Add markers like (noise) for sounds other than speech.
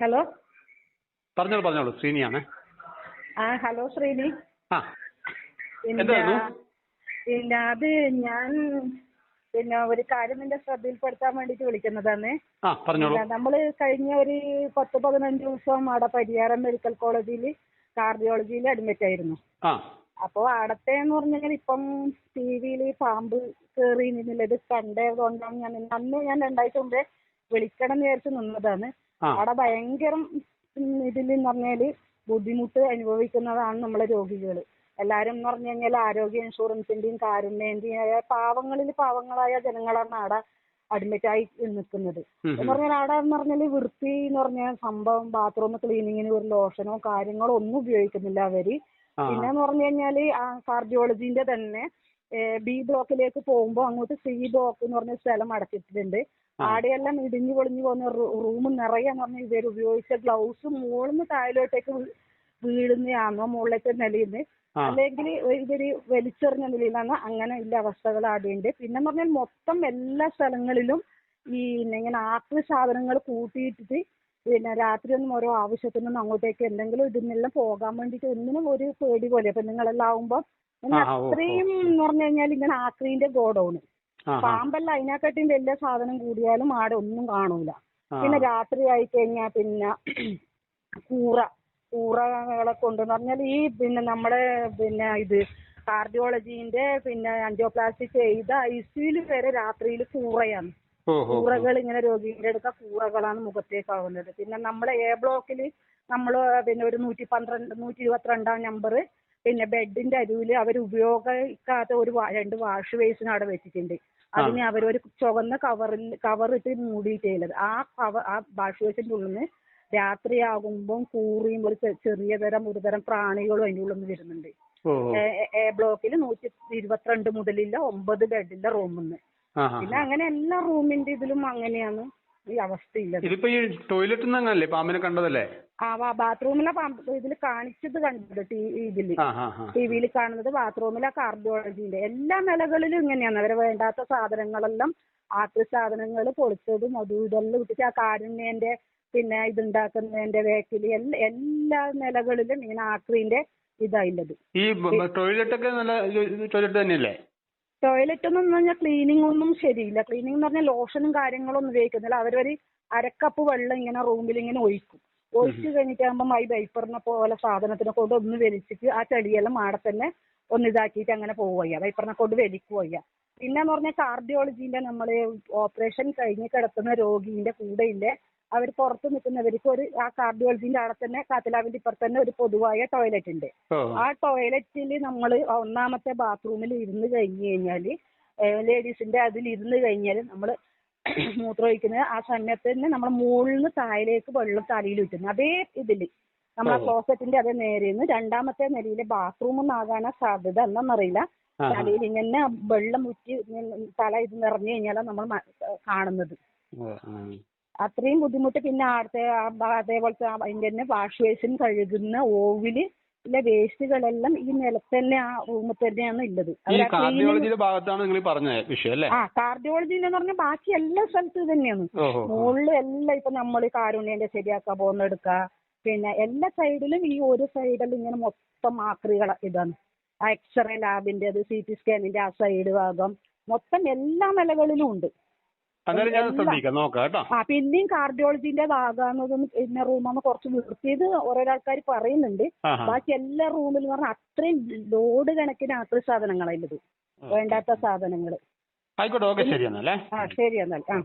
Hello? പറഞ്ഞോളൂ പറഞ്ഞോളൂ. ശ്രീനിയാണ്. ആ ഹലോ ശ്രീനി. ആ. എന്തായിരുന്നു? പിന്നെ അത് ഞാൻ പിന്നെ ഒരു കാര്യം നിന്റെ ശ്രദ്ധയിൽപ്പെടുത്താൻ വേണ്ടിട്ട് വിളിക്കുന്നതാണ്. നമ്മൾ കഴിഞ്ഞ ഒരു പത്ത് പതിനഞ്ച് ദിവസം അവിടെ പരിയാരം മെഡിക്കൽ കോളേജിൽ കാർഡിയോളജിയിൽ അഡ്മിറ്റ് ആയിരുന്നു. ആ. അപ്പോൾ അവിടത്തെ എന്ന് പറഞ്ഞാൽ ഇപ്പം ടി വിയിൽ പാമ്പ് കയറി നിന്നുള്ളത് കണ്ടതുകൊണ്ടാണ് ഞാൻ അന്ന് ഞാൻ രണ്ടാഴ്ച മുമ്പേ വിളിക്കണം എന്ന് വിചാരിച്ച് നിന്നതാണ്. അവിടെ ഭയങ്കരം ഇതിൽ എന്ന് പറഞ്ഞാൽ ബുദ്ധിമുട്ട് അനുഭവിക്കുന്നതാണ് നമ്മളെ രോഗികൾ. എല്ലാരും എന്ന് പറഞ്ഞു കഴിഞ്ഞാൽ ആരോഗ്യ ഇൻഷുറൻസിന്റെയും കാരുണ്യന്റെയും ആയ പാവങ്ങളിൽ പാവങ്ങളായ ജനങ്ങളാണ് അവിടെ അഡ്മിറ്റ് ആയി നിൽക്കുന്നത്. എന്ന് പറഞ്ഞാൽ അവിടെ എന്ന് പറഞ്ഞാൽ വൃത്തി എന്ന് പറഞ്ഞ സംഭവം ബാത്റൂം ക്ലീനിങ്ങിന് ഒരു ലോഷനോ കാര്യങ്ങളോ ഒന്നും ഉപയോഗിക്കുന്നില്ല അവർ. പിന്നെ എന്ന് പറഞ്ഞു കഴിഞ്ഞാൽ ആ കാർഡിയോളജിന്റെ തന്നെ ബി ബ്ലോക്കിലേക്ക് പോകുമ്പോൾ അങ്ങോട്ട് സി ബ്ലോക്ക് എന്ന് പറഞ്ഞ സ്ഥലം അടച്ചിട്ടിട്ടുണ്ട്. ആടെയെല്ലാം ഇടിഞ്ഞു പൊളിഞ്ഞു പോകുന്ന റൂം നിറയെ എന്ന് പറഞ്ഞാൽ ഇവർ ഉപയോഗിച്ച ഗ്ലൗസ് മുകളിന്ന് താഴോട്ടേക്ക് വീഴുന്നതാണോ മുകളിലേക്ക് നിലയുന്നത് ആ. അല്ലെങ്കിൽ ഇവർ വലിച്ചെറിഞ്ഞ നിലയിലാണ് അങ്ങനെ ഇല്ല അവസ്ഥകൾ ആടെയുണ്ട്. പിന്നെ പറഞ്ഞാൽ മൊത്തം എല്ലാ സ്ഥലങ്ങളിലും ഈ ഇങ്ങനെ ആക്രി സാധനങ്ങൾ കൂട്ടിയിട്ടിട്ട് പിന്നെ രാത്രി ഒന്നും ഓരോ ആവശ്യത്തിനൊന്നും അങ്ങോട്ടേക്ക് എന്തെങ്കിലും ഇതിനെല്ലാം പോകാൻ വേണ്ടിയിട്ട് ഒന്നിനും ഒരു പേടി പോലെ അപ്പൊ നിങ്ങളെല്ലാം അത്രയും എന്ന് പറഞ്ഞു കഴിഞ്ഞാൽ ഇങ്ങനെ ആക്രീന്റെ ഗോഡൌണ്. പാമ്പല്ല അതിനെക്കാട്ടിയും വലിയ സാധനം കൂടിയാലും ആടെ ഒന്നും കാണൂല. പിന്നെ രാത്രി ആയി കഴിഞ്ഞാൽ പിന്നെ കൂറ കൂറകളെ കൊണ്ടെന്ന് പറഞ്ഞാൽ ഈ പിന്നെ നമ്മുടെ പിന്നെ ഇത് കാർഡിയോളജിന്റെ പിന്നെ ആൻജിയോപ്ലാസ്റ്റി ചെയ്ത ഐസിയിൽ വരെ രാത്രിയിൽ കൂറയാണ്. കൂറകൾ ഇങ്ങനെ രോഗിയുടെ അടുക്ക കൂറകളാണ് മുഖത്തേക്കാവുന്നത് പിന്നെ നമ്മളെ എ ബ്ലോക്കിൽ നമ്മൾ പിന്നെ ഒരു നൂറ്റി പന്ത്രണ്ട് നൂറ്റി ഇരുപത്തിരണ്ടാം നമ്പർ പിന്നെ ബെഡിന്റെ അരുവിൽ അവർ ഉപയോഗിക്കാത്ത ഒരു രണ്ട് വാഷ് ബേസിൻ അവിടെ വെച്ചിട്ടുണ്ട്. അതിന് അവരൊരു ചുവന്ന കവറിൽ കവറിട്ട് മൂടിയിട്ടുള്ളത്. ആ കവർ ആ വാഷ് ബേസിന്റെ ഉള്ളിൽ നിന്ന് രാത്രിയാകുമ്പോൾ കൂറിയും ഒരു ചെറിയ തരം ഒരു തരം പ്രാണികളും അതിന്റെ ഉള്ളിൽ നിന്ന് വരുന്നുണ്ട്. എ ബ്ലോക്കിൽ നൂറ്റി ഇരുപത്തിരണ്ട് മുതലില്ല ഒമ്പത് ബെഡിന്റെ റൂമിൽ ആ. പിന്നെ അങ്ങനെ എല്ലാ റൂമിന്റെ ഇതിലും അങ്ങനെയാണ്. ഈ അവസ്ഥയില്ല. ഇതിപ്പോ ഈ ടോയ്ലറ്റിൽ നിന്ന് അങ്ങനല്ലേ പാമ്പിനെ കണ്ടതല്ലേ? ആ ബാത്റൂമിലെ ഇതിൽ കാണിച്ചത് കണ്ടത് ടി ഇതിൽ ആ ആ ആ ടി വിയിൽ കാണുന്നത് ബാത്റൂമിലെ കാർഡിയോളജിന്റെ എല്ലാ നിലകളിലും ഇങ്ങനെയാണ്. അവരെ വേണ്ടാത്ത സാധനങ്ങളെല്ലാം ആക്രി സാധനങ്ങൾ പൊളിച്ചതും അതും ഇതെല്ലാം ഇട്ടിട്ട് ആ കാരുണ്യന്റെ പിന്നെ ഇതുണ്ടാക്കുന്നതിന്റെ വേക്കിൽ എല്ലാ എല്ലാ നിലകളിലും ഇങ്ങനെ ആക്രീന്റെ ഇതായുള്ളത് ഈ ടോയ്ലറ്റ് ഒക്കെ നല്ല ടോയ്ലറ്റ് തന്നെയല്ലേ? ടോയ്ലറ്റ് എന്ന് പറഞ്ഞാൽ ക്ലീനിങ് ഒന്നും ശരിയില്ല. ക്ലീനിങ് എന്ന് പറഞ്ഞാൽ ലോഷനും കാര്യങ്ങളും ഒന്നും ഉപയോഗിക്കുന്നില്ല. അവരൊരു അരക്കപ്പ് വെള്ളം ഇങ്ങനെ റൂമിൽ ഇങ്ങനെ ഒഴിക്കും. ഒഴിച്ച് കഴിഞ്ഞിട്ടാകുമ്പോൾ ഈ വൈപ്പറിനെ പോലെ സാധനത്തിനെ കൊണ്ട് ഒന്ന് വലിച്ചിട്ട് ആ ചെടിയെല്ലാം ആടെ തന്നെ ഒന്ന് ഇതാക്കിയിട്ട് അങ്ങനെ പോവുക വൈപ്പറിനെ കൊണ്ട് വലിക്കുക പിന്നെ എന്ന് പറഞ്ഞാൽ കാർഡിയോളജിന്റെ നമ്മൾ ഓപ്പറേഷൻ കഴിഞ്ഞ് കിടക്കുന്ന രോഗീന്റെ കൂടെ ഇല്ലേ അവർ പുറത്ത് നിൽക്കുന്നവർക്ക് ഒരു ആ കാർഡിയോളജിന്റെ അവിടെ തന്നെ കാത്തലാവിന്റെ ഇപ്പുറത്ത് തന്നെ ഒരു പൊതുവായ ടോയ്ലറ്റ് ഉണ്ട് ആ ടോയ്ലറ്റിൽ നമ്മൾ ഒന്നാമത്തെ ബാത്റൂമിൽ ഇരുന്ന് കഴിഞ്ഞ് കഴിഞ്ഞാൽ ലേഡീസിന്റെ അതിൽ ഇരുന്ന് കഴിഞ്ഞാൽ നമ്മൾ (clears throat) മൂത്രമൊഴിക്കുന്നത് ആ സമയത്ത് തന്നെ നമ്മൾ മുകളിൽ നിന്ന് താഴേക്ക് വെള്ളം തലയിൽ വിട്ടുന്നു അതേ ഇതിൽ നമ്മളെ. ക്ലോസറ്റിന്റെ അതേ നേരെന്ന് രണ്ടാമത്തെ നിലയിലെ ബാത്റൂം ഒന്നാകാനാ സാധ്യത എന്നറിയില്ല. തലയിൽ ഇങ്ങനെ വെള്ളം ഇങ്ങനെ തല ഇത് നിറഞ്ഞു കഴിഞ്ഞാലാണ് നമ്മൾ കാണുന്നത്. അത്രയും ബുദ്ധിമുട്ട് പിന്നെ അവിടുത്തെ അതേപോലത്തെ തന്നെ വാഷ് ബേസിൻ കഴുകുന്ന ഓവിൽ ഇല്ല വേസ്റ്റുകളെല്ലാം ഈ നിലത്ത് തന്നെ ആ റൂമിൽ തന്നെയാണ് ഉള്ളത് കാർഡിയോളജിയുടെ ഭാഗത്താണ് നിങ്ങൾ പറഞ്ഞ വിഷയം അല്ലേ? ആ കാർഡിയോളജി എന്ന് പറഞ്ഞാൽ ബാക്കി എല്ലാ സ്ഥലത്തും ഇത് തന്നെയാണ്. മുകളിൽ എല്ലാം ഇപ്പൊ നമ്മൾ കാരുണ്യന്റെ ശരിയാക്കാൻ പോകുന്ന എടുക്കുക പിന്നെ എല്ലാ സൈഡിലും ഈ ഒരു സൈഡിൽ ഇങ്ങനെ മൊത്തം ആക്രികൾ ഇതാണ് ആ എക്സ്റേ ലാബിന്റെ അത് സി ടി സ്കാനിന്റെ ആ സൈഡ് ഭാഗം മൊത്തം എല്ലാ നിലകളിലും ഉണ്ട്. അന്നേരം ഞാൻ. ശ്രദ്ധിക്കാം. നോക്കാം കേട്ടോ. ആ പിന്നെയും കാർഡിയോളജിന്റെ ഭാഗമാകുന്നതും പിന്നെ റൂമാന്ന് കുറച്ച് വൃത്തിയത് ഓരോ ആൾക്കാർ പറയുന്നുണ്ട്. ബാക്കി എല്ലാ റൂമിലും പറഞ്ഞാൽ അത്രയും ലോഡ് കണക്കിന് ആക്രി സാധനങ്ങളായത് വേണ്ടാത്ത സാധനങ്ങൾ ആയിക്കോട്ടെ ഓക്കെ ശരി എന്നാൽ ആ ശരി എന്നാൽ ആ.